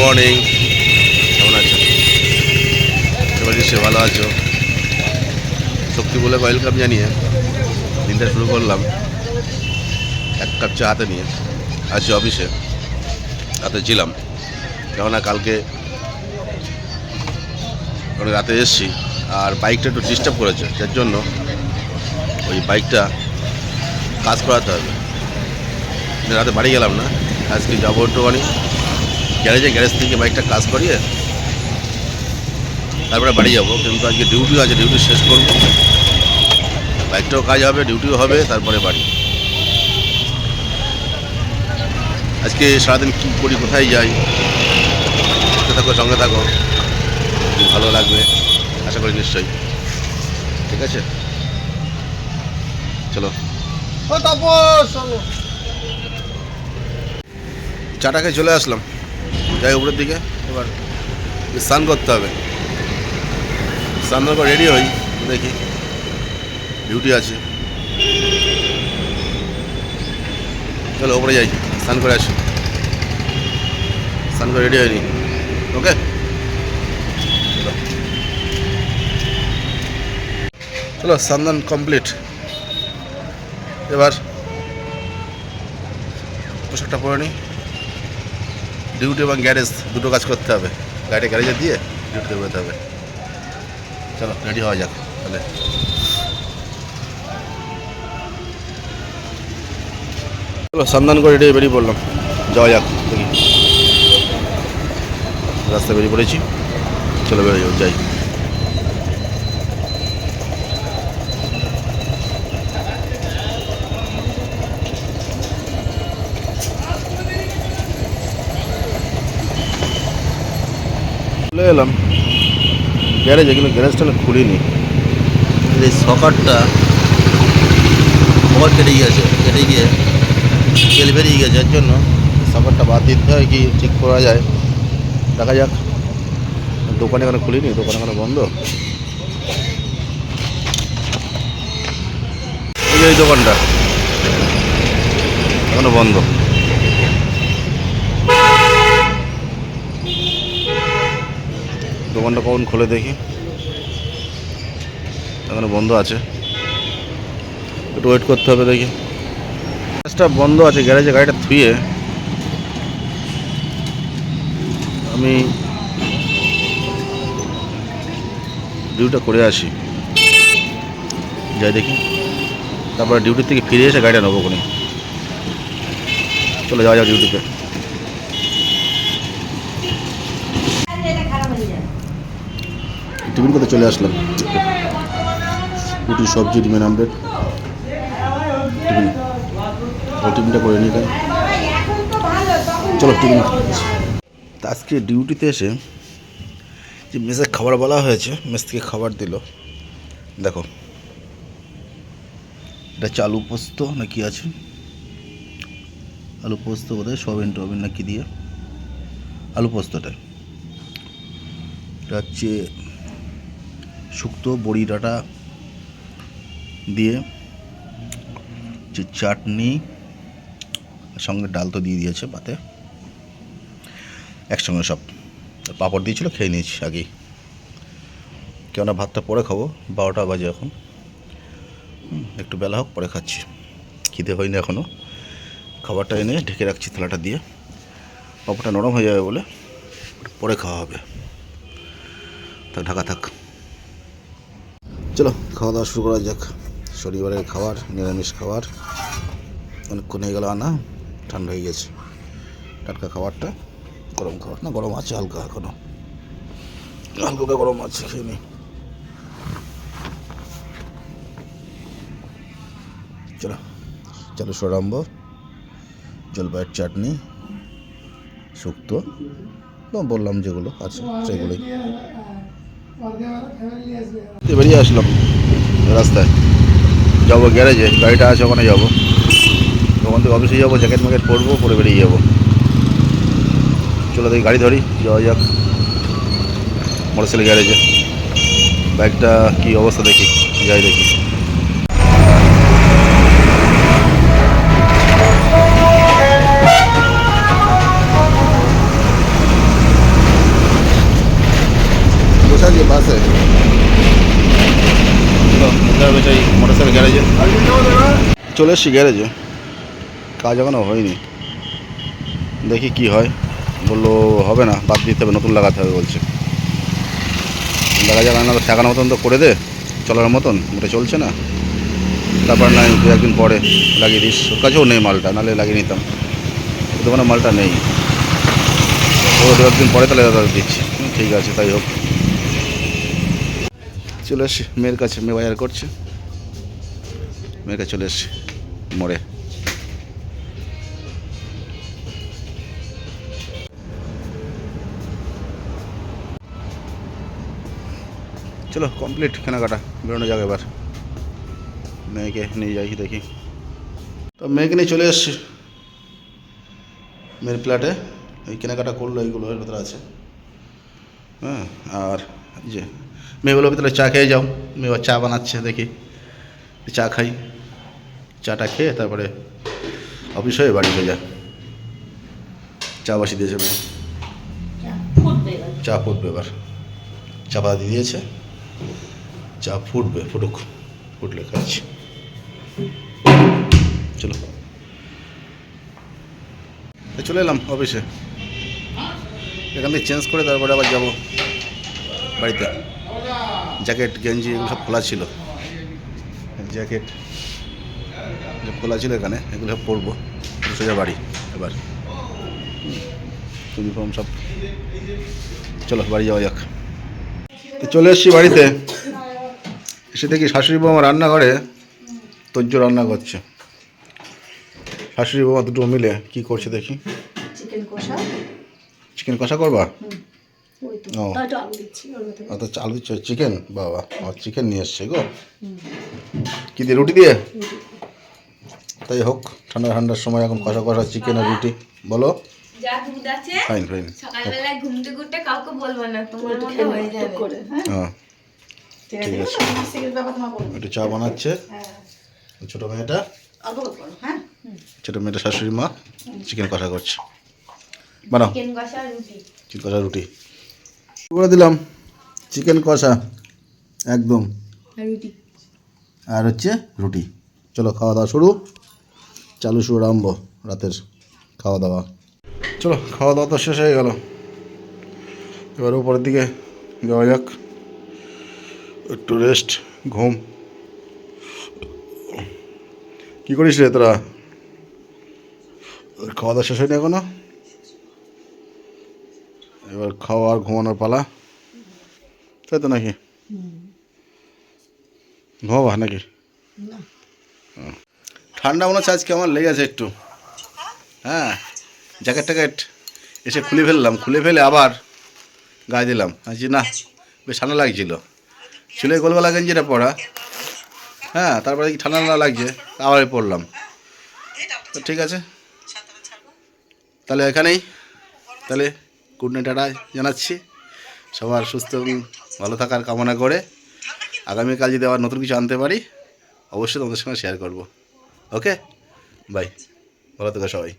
Morning কেমন আছো? এবার সে ভালো আছো? শক্তি বলে ওয়েলকাম জানিয়ে দিনটা শুরু করলাম। এক কাপ চা হাতে নিয়ে আছি অফিসে হাতে ছিলাম। কেননা কালকে রাতে এসেছি আর বাইকটা একটু ডিস্টার্ব করেছে, যার জন্য ওই বাইকটা কাজ করাতে হবে। রাতে বাড়ি গেলাম না, আজকে যাব একটুখানি। গ্যারেজে গ্যারেজ থেকে বাইকটা কাজ করিয়ে তারপরে বাড়ি যাব। কিন্তু আজকে ডিউটি আছে ডিউটি শেষ করব। বাইকটাও কাজ হবে ডিউটিও হবে তারপরে বাড়ি। আজকে সারাদিন কী করি কোথায় যাই? থাকো সঙ্গে থাকো। ভালো লাগবে আশা করি নিশ্চয়ই। ঠিক আছে? চলো। ও তাপস! চলো। চাটা খেয়ে চলে আসলাম। যাই উপরের দিকে? এবার। স্নান করতে হবে। স্নান করে রেডি হই দেখি। ডিউটি আছে। চলো ওপরে যাই স্নান করে আসি। স্নান করে রেডি হয়নি। ওকে চলো স্নান কমপ্লিট এবার পোশাকটা পরে নিই ডিউটি এবং গ্যারেজ দুটো কাজ করতে হবে। গাড়িটা গ্যারেজে দিয়ে ডিউটিতে বেরোতে হবে। চলো, রেডি হওয়া যাক তাহলে। চলো, সন্ধান করে রেডি বেরিয়ে পড়লাম। যাওয়া যাক, দেখি। রাস্তায় বেরিয়ে পড়েছি। চলো, বেরোই, যাই। চলে এলাম। গ্যারেজে কিন্তু গ্যারেজটা না খুলিনি। এই সকারটা কভার কেটে গিয়েছে, কেটে গিয়ে তেল বেরিয়ে গেছে, যার জন্য সকারটা বাদ দিতে হয় কি ঠিক করা যায়। দেখা যাক। দোকানে এখানে খুলিনি, দোকান এখানে বন্ধ। এই দোকানটা, এখনও বন্ধ। দোকানটা কখন খুলে দেখি। এখানে বন্ধ আছে। একটু ওয়েট করতে হবে দেখি। গ্যাসটা বন্ধ আছে, গ্যারেজে গাড়িটা থুয়ে আমি ডিউটিটা করে আসি। যাই দেখি। তারপরে ডিউটি থেকে ফিরে এসে গাড়িটা নেব কোনে চলে যাওয়া যাক ডিউটিতে টিফিন করতে চলে আসলাম। রুটি, সবজি, ডিমের আমলেট। টিফিন। টিফিনটা করে যাই চলো টিফিন আজকে ডিউটিতে এসে যে মেসে খাবার বলা হয়েছে, মেস থেকে খাবার দিল। দেখো। এটা চালু পোস্ত না কি আছে? আলু পোস্ত বোধহয় সোয়াবিন টোয়াবিন না কি দিয়ে? আলু পোস্তটা। এটা হচ্ছে শুক্তো, বড়ি, ডাঁটা দিয়ে যে চাটনি সঙ্গে ডাল তো দিয়ে দিয়েছে পাতে। একসঙ্গে সব পাঁপড় দিয়েছিল, খেয়ে নিয়েছি আগেই। কেননা ভাতটা পরে খাব, বারোটা বাজে এখন। একটু বেলা হোক, পরে খাচ্ছি। খিদে হয়নি এখনও খাবারটা এনে ঢেকে রাখছি থালাটা দিয়ে। পাঁপড়টা নরম হয়ে যাবে বলে, পরে খাওয়া হবে। থাক ঢাকা থাক। চলো খাওয়া দাওয়া শুরু করা যাক। শনিবারের খাবার, নিরামিষ খাবার। অনেকক্ষণ হয়ে গেল আনা, ঠান্ডা হয়ে গেছে। টাটকা খাবারটা, গরম খাবার। না, গরম আছে, হালকা এখনও। হালকা গরম আছে খেয়ে নি চলো চলো সরাম্ব জলপাইয়ের চাটনি, শুক্তো। বললাম যেগুলো আছে, সেগুলোই। বেরিয়ে আসলাম রাস্তায়। যাব গ্যারেজে, গাড়িটা আছে ওখানে যাব। ওখান থেকে অফিসে যাব জ্যাকেট ম্যাকেট পরবো, পরে বেরিয়ে যাব। চলো দেখি, গাড়ি ধরি, যাওয়া যাক। মোটরসাইকেল গ্যারেজে। বাইকটা কি অবস্থা দেখি যাই দেখি। চলে এসছি গ্যারেজে। কাজ এখনও হয়নি। দেখি কি হয়। বলল, হবে না, বাদ দিতে হবে, নতুন লাগাতে হবে, বলছে। দেখা যাক না ঠেকানো মতন তো করে দে, চলার মতন ওটা চলছে না। তারপর নাই দু একদিন পরে লাগিয়ে দিস। ওর কাছেও নেই মালটা, নাহলে লাগিয়ে নিতাম। দোকানে মালটা নেই। ও দু একদিন পরে তাহলে দাদা দিচ্ছি। ঠিক আছে, তাই হোক। চলে এসছি, মেয়ের কাছে, মেয়ে বাজার করছে। মেয়ের কাছে চলে এসছি। মোড়ে। চলো কমপ্লিট কেনাকাটা। বেরোনো যাক এবার। মেয়েকে নিয়ে যাই দেখি। তো মেয়েকে নিয়ে চলে এসছি। মেয়ের ফ্ল্যাটে এই কেনাকাটা করল এইগুলো, এর ভেতরে আছে। হ্যাঁ আর যে, মেয়ে বলো তাহলে চা খেয়ে যাও। মেয়ে চা বানাচ্ছে, দেখি। চা খাই। চাটা খেয়ে তারপরে অফিস হয়ে বাড়ি চলে যা। চা বসিয়ে দিয়েছে মেয়ে চা ফুটবে এবার। চা পাতা দিয়ে দিয়েছে। চা ফুটবে ফুটুক ফুটলে খাচ্ছি। চলো। চলে এলাম অফিসে এখান থেকে চেঞ্জ করে তারপরে আবার যাব বাড়িতে। জ্যাকেট গেঞ্জি এগুলো সব খোলা ছিল। জ্যাকেট খোলা ছিল এখানে এগুলো সব পরবো। সোজা বাড়ি এবার। ইউনিফর্ম সব। চলো বাড়ি যাওয়া যাক। তো চলে এসছি বাড়িতে। এসে দেখি শাশুড়ি বৌমা রান্নাঘরে তজ্জ রান্না করছে। শাশুড়ি বৌমা দুটো মিলে কি করছে দেখি। চিকেন কষা। করবা? ও। আলু দিচ্ছি অত চালু চিকেন? বাবা চিকেন নিয়ে এসছে গো। কি দিয়ে রুটি দিয়ে? তাই হোক ঠান্ডা ঠান্ডার সময় এখন কষা কষা চিকেন আর রুটি। বলো? যা দুধ আছে ফাইন ফাইন সকালবেলায় ঘুমতে ঘুরতে কাউকে বলব না তোমার মতো হয়ে যাবে। হ্যাঁ? ঠিক আছে একটু চা বানাচ্ছে। হ্যাঁ। ছোটো মেয়েটা? হ্যাঁ? ছোটো মেয়েটা শাশুড়ি মা চিকেন কষা করছে। বানাও। চিকেন কষা রুটি। চিকেন কষা রুটি। করে দিলাম চিকেন কষা একদম। রুটি। আর হচ্ছে রুটি। চলো খাওয়া দাওয়া শুরু। চালু শুরু আরম্ভ রাতের খাওয়া দাওয়া চলো খাওয়া দাওয়া তো শেষ হয়ে গেল। এবার উপরের দিকে যাওয়া যাক। একটু রেস্ট ঘুম। কী করিস রে তোরা? খাওয়া দাওয়া শেষ হয়নি এখনও? এবার খাওয়া আর ঘুমানোর পালা। তাই তো নাকি? ঘুমাবা নাকি। ঠান্ডা মনে হচ্ছে আজকে, আমার লেগেছে একটু। হ্যাঁ জ্যাকেট ট্যাকেট এসে খুলে ফেললাম, খুলে ফেলে আবার গায়ে দিলাম। আছি না, বেশ ঠান্ডা লাগছিল। চুলে গোলগলা গেঞ্জিটা পরা। হ্যাঁ তারপরে কি ঠান্ডা না লাগছে, আবার পড়লাম তো ঠিক আছে। তাহলে এখানেই। তাহলে গুড নাইট টাটা জানাচ্ছি। সবার সুস্থ এবং ভালো থাকার কামনা করে আগামীকাল যদি আবার নতুন কিছু আনতে পারি, অবশ্যই তোমাদের সঙ্গে শেয়ার করব। ওকে বাই ভালো থেকো সবাই।